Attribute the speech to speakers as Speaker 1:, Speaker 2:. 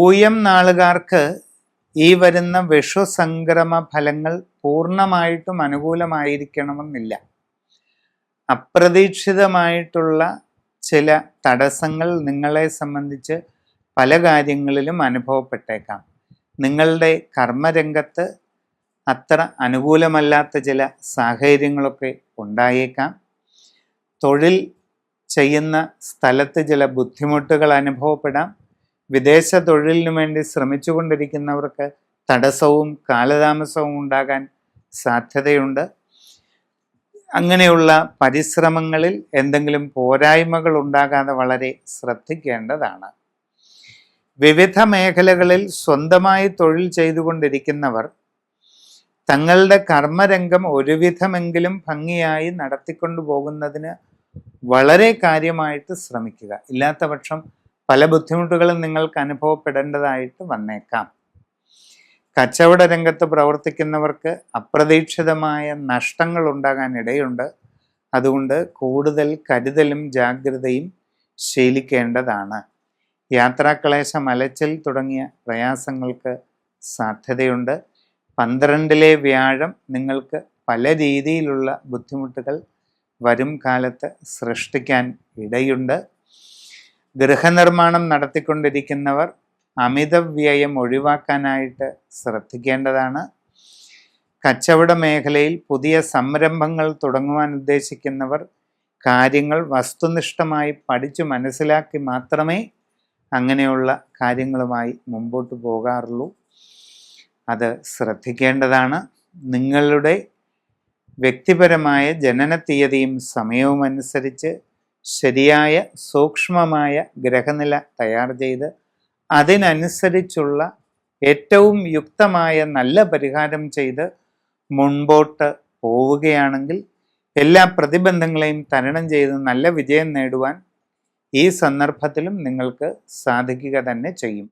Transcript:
Speaker 1: ഊയം നാളുകാർക്ക് ഈ വരുന്ന വിഷുസംക്രമ ഫലങ്ങൾ പൂർണമായിട്ടും അനുകൂലമായിരിക്കണമെന്നില്ല. അപ്രതീക്ഷിതമായിട്ടുള്ള ചില തടസ്സങ്ങൾ നിങ്ങളെ സംബന്ധിച്ച് പല കാര്യങ്ങളിലും അനുഭവപ്പെട്ടേക്കാം. നിങ്ങളുടെ കർമ്മരംഗത്ത് അത്ര അനുകൂലമല്ലാത്ത ചില സാഹചര്യങ്ങളൊക്കെ ഉണ്ടായേക്കാം. തൊഴിൽ ചെയ്യുന്ന സ്ഥലത്ത് ചില ബുദ്ധിമുട്ടുകൾ അനുഭവപ്പെടാം. വിദേശ തൊഴിലിനു വേണ്ടി ശ്രമിച്ചുകൊണ്ടിരിക്കുന്നവർക്ക് തടസ്സവും കാലതാമസവും ഉണ്ടാകാൻ സാധ്യതയുണ്ട്. അങ്ങനെയുള്ള പരിശ്രമങ്ങളിൽ എന്തെങ്കിലും പോരായ്മകൾ ഉണ്ടാകാതെ വളരെ ശ്രദ്ധിക്കേണ്ടതാണ്. വിവിധ മേഖലകളിൽ സ്വന്തമായി തൊഴിൽ ചെയ്തുകൊണ്ടിരിക്കുന്നവർ തങ്ങളുടെ കർമ്മരംഗം ഒരുവിധമെങ്കിലും ഭംഗിയായി നടത്തിക്കൊണ്ടു പോകുന്നതിന് വളരെ കാര്യമായിട്ട് ശ്രമിക്കുക. ഇല്ലാത്ത പക്ഷം പല ബുദ്ധിമുട്ടുകളും നിങ്ങൾക്ക് അനുഭവപ്പെടേണ്ടതായിട്ട് വന്നേക്കാം. കച്ചവട രംഗത്ത് പ്രവർത്തിക്കുന്നവർക്ക് അപ്രതീക്ഷിതമായ നഷ്ടങ്ങൾ ഉണ്ടാകാൻ ഇടയുണ്ട്. അതുകൊണ്ട് കൂടുതൽ കരുതലും ജാഗ്രതയും ശീലിക്കേണ്ടതാണ്. യാത്രാക്ലേശം അലച്ചിൽ തുടങ്ങിയ പ്രയാസങ്ങൾക്ക് സാധ്യതയുണ്ട്. പന്ത്രണ്ടിലെ വ്യാഴം നിങ്ങൾക്ക് പല രീതിയിലുള്ള ബുദ്ധിമുട്ടുകൾ വരും കാലത്ത് സൃഷ്ടിക്കാൻ ഇടയുണ്ട്. ഗൃഹനിർമ്മാണം നടത്തിക്കൊണ്ടിരിക്കുന്നവർ അമിത വ്യയം ഒഴിവാക്കാനായിട്ട് ശ്രദ്ധിക്കേണ്ടതാണ്. കച്ചവട മേഖലയിൽ പുതിയ സംരംഭങ്ങൾ തുടങ്ങുവാൻ ഉദ്ദേശിക്കുന്നവർ കാര്യങ്ങൾ വസ്തുനിഷ്ഠമായി പഠിച്ചു മനസ്സിലാക്കി മാത്രമേ അങ്ങനെയുള്ള കാര്യങ്ങളുമായി മുമ്പോട്ട് പോകാറുള്ളൂ. അത് ശ്രദ്ധിക്കേണ്ടതാണ്. നിങ്ങളുടെ വ്യക്തിപരമായ ജനന തീയതിയും സമയവും അനുസരിച്ച് ശരിയായ സൂക്ഷ്മമായ ഗ്രഹനില തയ്യാർ ചെയ്ത് അതിനനുസരിച്ചുള്ള ഏറ്റവും യുക്തമായ നല്ല പരിഹാരം ചെയ്ത് മുൻപോട്ട് പോവുകയാണെങ്കിൽ എല്ലാ പ്രതിബന്ധങ്ങളെയും തരണം ചെയ്ത് നല്ല വിജയം നേടുവാൻ ഈ സന്ദർഭത്തിലും നിങ്ങൾക്ക് സാധിക്കുക തന്നെ ചെയ്യും.